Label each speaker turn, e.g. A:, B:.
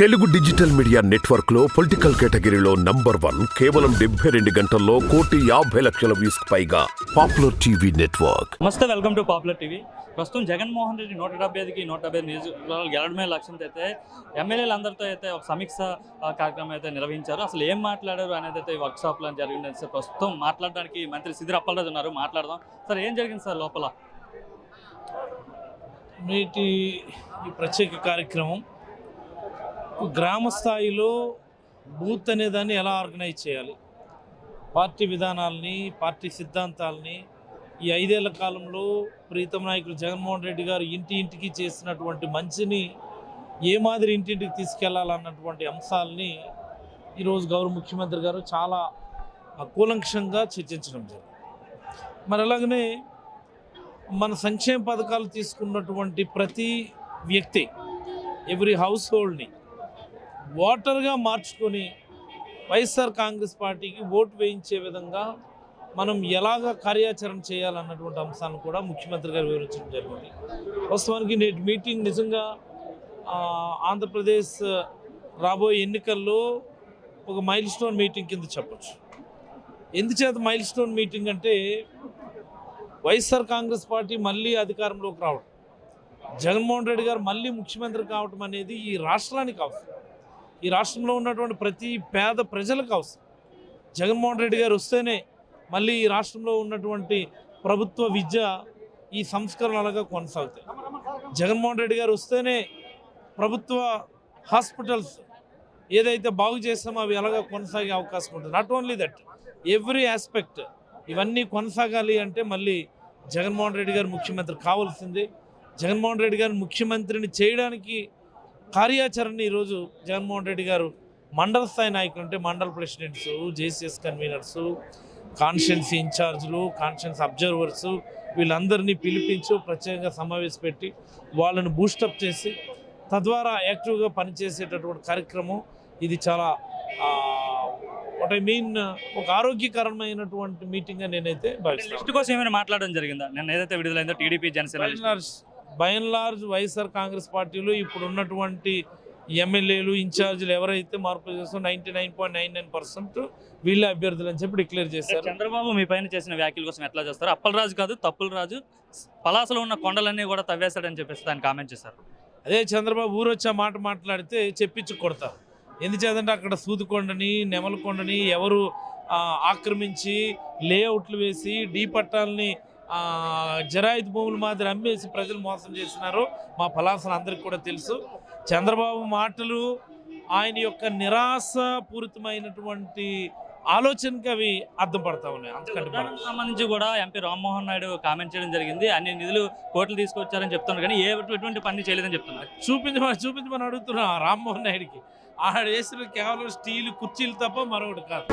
A: Telugu digital media నెట్వర్క్లో political కేటగిరీలో number one కేవలం డెబ్బై రెండు గంటల్లో కోటి యాభై లక్షల వ్యూస్ పైగా popular TV network.
B: Namaste welcome to popular TV. ప్రస్తుతం జగన్మోహన్ రెడ్డి నూట డెబ్బై ఐదుకి నూట డెబ్బై ఐదు నియోజకవర్గాలు గెలడమే లక్ష్యంతో అయితే ఎమ్మెల్యేలు అందరితో అయితే ఒక సమీక్ష కార్యక్రమం అయితే నిర్వహించారు. అసలు ఏం మాట్లాడారు అనేది అయితే వర్క్ షాప్లో జరిగింది. సార్ ప్రస్తుతం మాట్లాడడానికి మంత్రి సిద్దిర అప్పలరాజు ఉన్నారు. మాట్లాడదాం. సార్ ఏం జరిగింది సార్ లోపల?
C: నేటి ఈ ప్రత్యేక కార్యక్రమం గ్రామ స్థాయిలో బూత్ అనేదాన్ని ఎలా ఆర్గనైజ్ చేయాలి? పార్టీ విధానాలని పార్టీ సిద్ధాంతాలని ఈ ఐదేళ్ళ కాలంలో ప్రీతం నాయకులు జగన్మోహన్ రెడ్డి గారు ఇంటి ఇంటికి చేసినటువంటి మంచిని ఏ మాదిరి ఇంటింటికి తీసుకెళ్ళాలన్నటువంటి అంశాలని ఈరోజు గౌరవ ముఖ్యమంత్రి గారు చాలా కూలంక్షంగా చర్చించడం జరిగింది. మరి అలాగనే మన సంక్షేమ పథకాలు తీసుకున్నటువంటి ప్రతి వ్యక్తి ఎవ్రీ హౌస్ హోల్డ్ని ఓటర్గా మార్చుకొని వైఎస్ఆర్ కాంగ్రెస్ పార్టీకి ఓటు వేయించే విధంగా మనం ఎలాగ కార్యాచరణ చేయాలన్నటువంటి అంశాలను కూడా ముఖ్యమంత్రి గారు వివరించడం జరిగింది. వాస్తవానికి నేటి మీటింగ్ నిజంగా ఆంధ్రప్రదేశ్ రాబోయే ఎన్నికల్లో ఒక మైల్ స్టోన్ మీటింగ్ కింద చెప్పచ్చు. ఎందుచేత మైల్ స్టోన్ మీటింగ్ అంటే వైఎస్ఆర్ కాంగ్రెస్ పార్టీ మళ్ళీ అధికారంలోకి రావడం. జగన్మోహన్ రెడ్డి గారు మళ్ళీ ముఖ్యమంత్రి కావడం అనేది ఈ రాష్ట్రానికి అవసరం. ఈ రాష్ట్రంలో ఉన్నటువంటి ప్రతి పేద ప్రజలకు అవసరం. జగన్మోహన్ రెడ్డి గారు వస్తేనే మళ్ళీ ఈ రాష్ట్రంలో ఉన్నటువంటి ప్రభుత్వ విద్య ఈ సంస్కరణలుగా కొనసాగుతాయి. జగన్మోహన్ రెడ్డి గారు వస్తేనే ప్రభుత్వ హాస్పిటల్స్ ఏదైతే బాగు చేస్తామో అవి ఎలాగ కొనసాగే అవకాశం ఉంటుంది. Not only that every aspect ఇవన్నీ కొనసాగాలి అంటే మళ్ళీ జగన్మోహన్ రెడ్డి గారు ముఖ్యమంత్రి కావాల్సింది. జగన్మోహన్ రెడ్డి గారు ముఖ్యమంత్రిని చేయడానికి కార్యాచరణ ఈరోజు జగన్మోహన్ రెడ్డి గారు మండల స్థాయి నాయకులు అంటే మండల ప్రెసిడెంట్స్ జేసీఎస్ కన్వీనర్స్ కాన్షియన్స్ ఇన్ఛార్జ్లు కాన్షియన్స్ అబ్జర్వర్స్ వీళ్ళందరినీ పిలిపించు ప్రత్యేకంగా సమావేశపెట్టి వాళ్ళని బూస్టప్ చేసి తద్వారా యాక్టివ్గా పనిచేసేటటువంటి కార్యక్రమం ఇది చాలా వాట్ ఐ మీన్ ఒక ఆరోగ్యకరమైనటువంటి మీటింగ్గా నేనైతే భావిస్తాను.
B: లిస్ట్ కోసం ఏమైనా మాట్లాడడం జరిగిందా? నేను ఏదైతే విడుదలైందో TDP Janasena
C: by and large YSR Congress పార్టీలో ఇప్పుడు ఉన్నటువంటి ఎమ్మెల్యేలు ఇన్ఛార్జీలు ఎవరైతే మార్పు చేస్తారో ninety nine point nine nine percent వీళ్ళే అభ్యర్థులు అని చెప్పి డిక్లేర్ చేశారు.
B: చంద్రబాబు మీ పైన చేసిన వ్యాఖ్యల కోసం ఎట్లా చేస్తారు? అప్పలరాజు కాదు తప్పుల రాజు పలాసలో ఉన్న కొండలన్నీ కూడా తవ్వేశాడని చెప్పేసి దాన్ని కామెంట్ చేశారు.
C: అదే చంద్రబాబు ఊరొచ్చే మాట మాట్లాడితే చెప్పించి కొడతారు. ఎందుచేతంటే అక్కడ సూదుకొండని నెమలకొండని ఎవరు ఆక్రమించి లేఅవుట్లు వేసి డీ పట్టాలని జరాయితీ భూముల మాదిరి అమ్మేసి ప్రజలు మోసం చేసినారో. మా పలాసలు అందరికి కూడా తెలుసు. చంద్రబాబు మాటలు ఆయన యొక్క నిరాశపూరితమైనటువంటి ఆలోచనకి అవి అర్థం పడతా ఉన్నాయి. అంతకంటే
B: సంబంధించి కూడా ఎంపీ రామ్మోహన్ నాయుడు కామెంట్ చేయడం జరిగింది. అన్ని నిధులు కోట్లు తీసుకొచ్చారని చెప్తున్నారు కానీ ఏ ఎటువంటి పని చేయలేదని చెప్తున్నారు.
C: చూపించమని చూపించమని అడుగుతున్నా రామ్మోహన్ నాయుడికి. ఆడ వేసిన కేవలం స్టీల్ కుర్చీలు తప్ప మరొకటి కాదు.